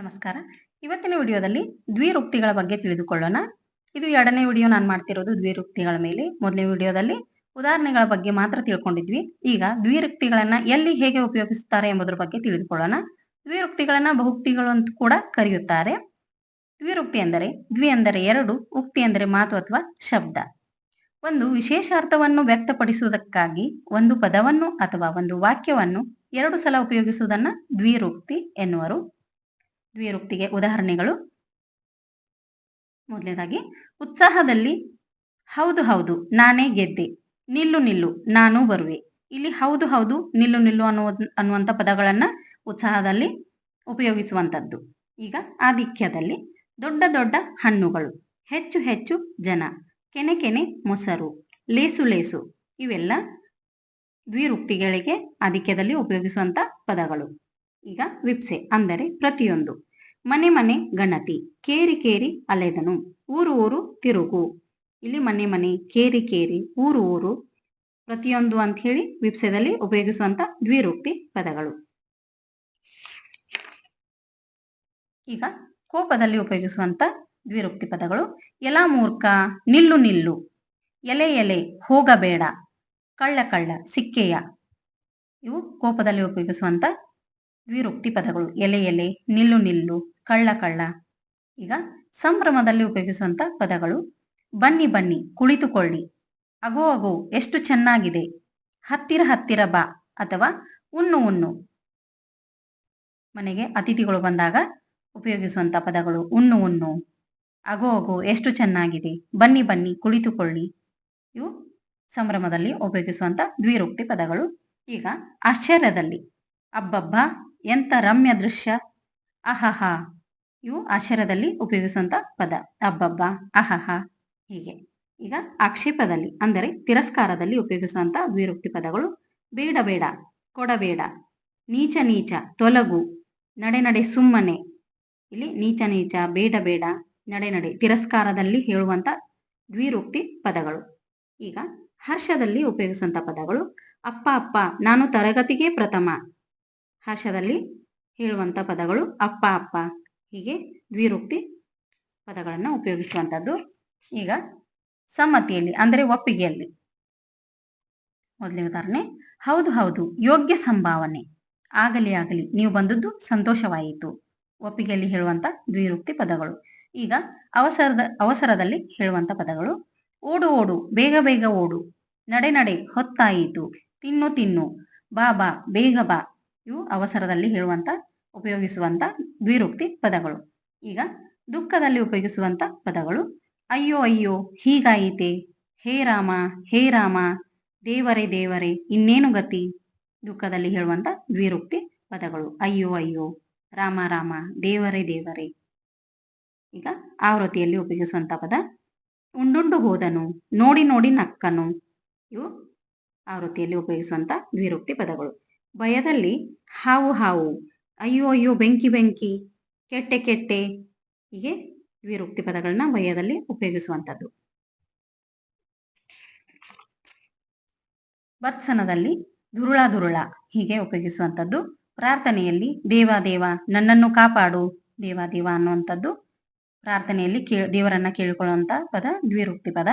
ನಮಸ್ಕಾರ. ಇವತ್ತಿನ ವಿಡಿಯೋದಲ್ಲಿ ದ್ವಿರುಕ್ತಿಗಳ ಬಗ್ಗೆ ತಿಳಿದುಕೊಳ್ಳೋಣ. ಇದು ಎರಡನೇ ವಿಡಿಯೋ ನಾನು ಮಾಡ್ತಿರೋದು ದ್ವಿರುಕ್ತಿಗಳ ಮೇಲೆ. ಮೊದಲನೇ ವಿಡಿಯೋದಲ್ಲಿ ಉದಾಹರಣೆಗಳ ಬಗ್ಗೆ ಮಾತ್ರ ತಿಳ್ಕೊಂಡಿದ್ವಿ. ಈಗ ದ್ವಿರುಕ್ತಿಗಳನ್ನ ಎಲ್ಲಿ ಹೇಗೆ ಉಪಯೋಗಿಸುತ್ತಾರೆ ಎಂಬುದರ ಬಗ್ಗೆ ತಿಳಿದುಕೊಳ್ಳೋಣ. ದ್ವಿರುಕ್ತಿಗಳನ್ನ ಬಹುಕ್ತಿಗಳು ಅಂತ ಕೂಡ ಕರೆಯುತ್ತಾರೆ. ದ್ವಿರುಕ್ತಿ ಎಂದರೆ ದ್ವಿ ಅಂದರೆ ಎರಡು, ಉಕ್ತಿ ಎಂದರೆ ಮಾತು ಅಥವಾ ಶಬ್ದ. ಒಂದು ವಿಶೇಷ ಅರ್ಥವನ್ನು ವ್ಯಕ್ತಪಡಿಸುವುದಕ್ಕಾಗಿ ಒಂದು ಪದವನ್ನು ಅಥವಾ ಒಂದು ವಾಕ್ಯವನ್ನು ಎರಡು ಸಲ ಉಪಯೋಗಿಸುವುದನ್ನ ದ್ವಿರುಕ್ತಿ ಎನ್ನುವರು. ದ್ವಿರುಕ್ತಿಗೆ ಉದಾಹರಣೆಗಳು. ಮೊದಲನೇದಾಗಿ, ಉತ್ಸಾಹದಲ್ಲಿ ಹೌದು ಹೌದು, ನಾನೇ ಗೆದ್ದೆ, ನಿಲ್ಲು ನಿಲ್ಲು, ನಾನು ಬರುವೆ. ಇಲ್ಲಿ ಹೌದು ಹೌದು, ನಿಲ್ಲು ನಿಲ್ಲು ಅನ್ನುವ ಅನ್ನುವಂಥ ಪದಗಳನ್ನ ಉತ್ಸಾಹದಲ್ಲಿ ಉಪಯೋಗಿಸುವಂಥದ್ದು. ಈಗ ಆಧಿಕ್ಯದಲ್ಲಿ ದೊಡ್ಡ ದೊಡ್ಡ ಹಣ್ಣುಗಳು, ಹೆಚ್ಚು ಹೆಚ್ಚು ಜನ, ಕೆನೆ ಕೆನೆ ಮೊಸರು, ಲೇಸು ಲೇಸು, ಇವೆಲ್ಲ ದ್ವಿರುಕ್ತಿಗಳಿಗೆ ಆಧಿಕ್ಯದಲ್ಲಿ ಉಪಯೋಗಿಸುವಂತ ಪದಗಳು. ಈಗ ವಿಪ್ಸೆ ಅಂದರೆ ಪ್ರತಿಯೊಂದು. ಮನೆ ಮನೆ ಗಣತಿ, ಕೇರಿ ಕೇರಿ ಅಲೆದನು, ಊರು ಊರು ತಿರುಗು. ಇಲ್ಲಿ ಮನೆ ಮನೆ, ಕೇರಿ ಕೇರಿ, ಊರು ಊರು ಪ್ರತಿಯೊಂದು ಅಂತ ಹೇಳಿ ವಿಪ್ಸದಲ್ಲಿ ಉಪಯೋಗಿಸುವಂತ ದ್ವಿರೋಕ್ತಿ ಪದಗಳು. ಈಗ ಕೋಪದಲ್ಲಿ ಉಪಯೋಗಿಸುವಂತ ದ್ವಿರೋಕ್ತಿ ಪದಗಳು. ಎಲ ಮೂರ್ಖ, ನಿಲ್ಲು ನಿಲ್ಲು. ಎಲೆ ಎಲೆ, ಹೋಗಬೇಡ. ಕಳ್ಳ ಕಳ್ಳ, ಸಿಕ್ಕೆಯ. ಇವು ಕೋಪದಲ್ಲಿ ಉಪಯೋಗಿಸುವಂತ ದ್ವಿರುಕ್ತಿ ಪದಗಳು. ಎಲೆ ಎಲೆ, ನಿಲ್ಲು ನಿಲ್ಲು. ಕಳ್ಳ ಕಳ್ಳ. ಈಗ ಸಂಭ್ರಮದಲ್ಲಿ ಉಪಯೋಗಿಸುವಂತ ಪದಗಳು. ಬನ್ನಿ ಬನ್ನಿ, ಕುಳಿತುಕೊಳ್ಳಿ. ಅಗೋ ಅಗೋ, ಎಷ್ಟು ಚೆನ್ನಾಗಿದೆ. ಹತ್ತಿರ ಹತ್ತಿರ ಬಾ ಅಥವಾ ಉಣ್ಣು ಉಣ್ಣು. ಮನೆಗೆ ಅತಿಥಿಗಳು ಬಂದಾಗ ಉಪಯೋಗಿಸುವಂತ ಪದಗಳು ಉಣ್ಣು ಉಣ್ಣು. ಅಗೋ ಅಗೋ, ಎಷ್ಟು ಚೆನ್ನಾಗಿದೆ. ಬನ್ನಿ ಬನ್ನಿ, ಕುಳಿತುಕೊಳ್ಳಿ. ಇವು ಸಂಭ್ರಮದಲ್ಲಿ ಉಪಯೋಗಿಸುವಂತ ದ್ವಿರೋಕ್ತಿ ಪದಗಳು. ಈಗ ಆಶ್ಚರ್ಯದಲ್ಲಿ. ಅಬ್ಬಬ್ಬ, ಎಂತ ರಮ್ಯ ದೃಶ್ಯ. ಅಹಹ. ಇವು ಆಶ್ಚರ್ಯದಲ್ಲಿ ಉಪಯೋಗಿಸುವಂತ ಪದ. ಅಬ್ಬಬ್ಬ, ಅಹಹ, ಹೀಗೆ. ಈಗ ಆಕ್ಷೇಪದಲ್ಲಿ, ಅಂದರೆ ತಿರಸ್ಕಾರದಲ್ಲಿ ಉಪಯೋಗಿಸುವಂತ ದ್ವಿರುಕ್ತಿ ಪದಗಳು. ಬೇಡ ಬೇಡ, ಕೊಡಬೇಡ, ನೀಚ ನೀಚ, ತೊಲಗು, ನಡೆ ನಡೆ, ಸುಮ್ಮನೆ. ಇಲ್ಲಿ ನೀಚ ನೀಚ, ಬೇಡ ಬೇಡ, ನಡೆ ನಡೆ, ತಿರಸ್ಕಾರದಲ್ಲಿ ಹೇಳುವಂತ ದ್ವಿರುಕ್ತಿ ಪದಗಳು. ಈಗ ಹರ್ಷದಲ್ಲಿ ಉಪಯೋಗಿಸುವಂತ ಪದಗಳು. ಅಪ್ಪ ಅಪ್ಪ, ನಾನು ತರಗತಿಗೆ ಪ್ರಥಮ. ಹರ್ಷದಲ್ಲಿ ಹೇಳುವಂತ ಪದಗಳು ಅಪ್ಪ ಅಪ್ಪ. ಹೀಗೆ ದ್ವಿರುಕ್ತಿ ಪದಗಳನ್ನು ಉಪಯೋಗಿಸುವಂಥದ್ದು ಈಗ ಸಮ್ಮತಿಯಲ್ಲಿ, ಅಂದರೆ ಒಪ್ಪಿಗೆಯಲ್ಲಿ. ಮೊದಲನೇ ಉದಾಹರಣೆ, ಹೌದು ಹೌದು, ಯೋಗ್ಯ ಸಂಭಾವನೆ. ಆಗಲಿ ಆಗಲಿ, ನೀವು ಬಂದದ್ದು ಸಂತೋಷವಾಯಿತು. ಒಪ್ಪಿಗೆಯಲ್ಲಿ ಹೇಳುವಂತ ದ್ವಿರುಕ್ತಿ ಪದಗಳು. ಈಗ ಅವಸರದ, ಅವಸರದಲ್ಲಿ ಹೇಳುವಂತ ಪದಗಳು. ಓಡು ಓಡು, ಬೇಗ ಬೇಗ ಓಡು. ನಡೆ ನಡೆ, ಹೊತ್ತಾಯಿತು. ತಿನ್ನು ತಿನ್ನು. ಬಾ ಬಾ, ಬೇಗ ಬಾ. ಇವು ಅವಸರದಲ್ಲಿ ಹೇಳುವಂತ, ಉಪಯೋಗಿಸುವಂತ ದ್ವಿರುಕ್ತಿ ಪದಗಳು. ಈಗ ದುಃಖದಲ್ಲಿ ಉಪಯೋಗಿಸುವಂತ ಪದಗಳು. ಅಯ್ಯೋ ಅಯ್ಯೋ, ಹೀಗಾಯಿತೆ. ಹೇ ರಾಮ ಹೇ ರಾಮ. ದೇವರೇ ದೇವರೇ, ಇನ್ನೇನು ಗತಿ? ದುಃಖದಲ್ಲಿ ಹೇಳುವಂತ ದ್ವಿರುಕ್ತಿ ಪದಗಳು. ಅಯ್ಯೋ ಅಯ್ಯೋ, ರಾಮ ರಾಮ, ದೇವರೇ ದೇವರೇ. ಈಗ ಆವೃತ್ತಿಯಲ್ಲಿ ಉಪಯೋಗಿಸುವಂತ ಪದ. ಉಂಡುಂಡು ಹೋದನು, ನೋಡಿ ನೋಡಿ ನಕ್ಕನು. ಇವು ಆವೃತ್ತಿಯಲ್ಲಿ ಉಪಯೋಗಿಸುವಂತ ದ್ವಿರುಕ್ತಿ ಪದಗಳು. ಭಯದಲ್ಲಿ ಹಾವು ಹಾವು. ಅಯ್ಯೋ ಅಯ್ಯೋ, ಬೆಂಕಿ ಬೆಂಕಿ, ಕೆಟ್ಟೆ ಕೆಟ್ಟೆ, ಹೀಗೆ ದ್ವಿರುಕ್ತಿ ಪದಗಳನ್ನ ಭಯದಲ್ಲಿ ಉಪಯೋಗಿಸುವಂಥದ್ದು. ಭತ್ಸನದಲ್ಲಿ ದುರುಳ ದುರುಳ ಹೀಗೆ ಉಪಯೋಗಿಸುವಂಥದ್ದು. ಪ್ರಾರ್ಥನೆಯಲ್ಲಿ ದೇವ ದೇವ, ನನ್ನನ್ನು ಕಾಪಾಡು, ದೇವ ದೇವ ಅನ್ನುವಂಥದ್ದು. ಪ್ರಾರ್ಥನೆಯಲ್ಲಿ ಕೇ, ದೇವರನ್ನ ಕೇಳಿಕೊಳ್ಳುವಂತ ಪದ ದ್ವಿರುಕ್ತಿ ಪದ.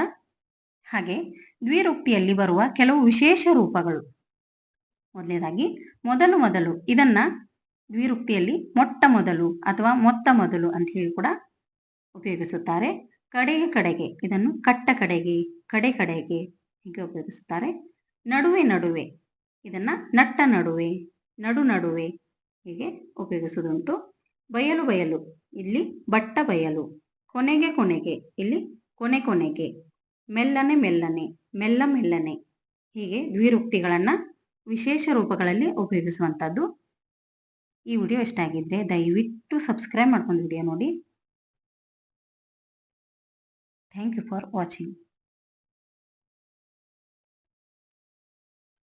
ಹಾಗೆ ದ್ವಿರುಕ್ತಿಯಲ್ಲಿ ಬರುವ ಕೆಲವು ವಿಶೇಷ ರೂಪಗಳು. ಮೊದಲನೇದಾಗಿ, ಮೊದಲು ಮೊದಲು ಇದನ್ನ ದ್ವಿರುಕ್ತಿಯಲ್ಲಿ ಮೊಟ್ಟ ಮೊದಲು ಅಥವಾ ಮೊತ್ತ ಮೊದಲು ಅಂತ ಹೇಳಿ ಕೂಡ ಉಪಯೋಗಿಸುತ್ತಾರೆ. ಕಡೆಗೆ ಕಡೆಗೆ, ಇದನ್ನು ಕಟ್ಟ ಕಡೆಗೆ, ಕಡೆ ಕಡೆಗೆ ಹೀಗೆ ಉಪಯೋಗಿಸುತ್ತಾರೆ. ನಡುವೆ ನಡುವೆ, ಇದನ್ನ ನಟ್ಟ ನಡುವೆ, ನಡು ನಡುವೆ ಹೀಗೆ ಉಪಯೋಗಿಸುವುದುಂಟು. ಬಯಲು ಬಯಲು, ಇಲ್ಲಿ ಬಟ್ಟ ಬಯಲು, ಕೊನೆಗೆ ಕೊನೆಗೆ, ಇಲ್ಲಿ ಕೊನೆ ಕೊನೆಗೆ, ಮೆಲ್ಲನೆ ಮೆಲ್ಲನೆ, ಮೆಲ್ಲ ಮೆಲ್ಲನೆ ಹೀಗೆ ದ್ವಿರುಕ್ತಿಗಳನ್ನ ವಿಶೇಷ ರೂಪಗಳಲ್ಲಿ ಉಪಯೋಗಿಸುವಂಥದ್ದು. ಈ ವಿಡಿಯೋ ಇಷ್ಟ ಆಗಿದ್ರೆ ದಯವಿಟ್ಟು ಸಬ್ಸ್ಕ್ರೈಬ್ ಮಾಡ್ಕೊಂಡು ವಿಡಿಯೋ ನೋಡಿ. Thank you for watching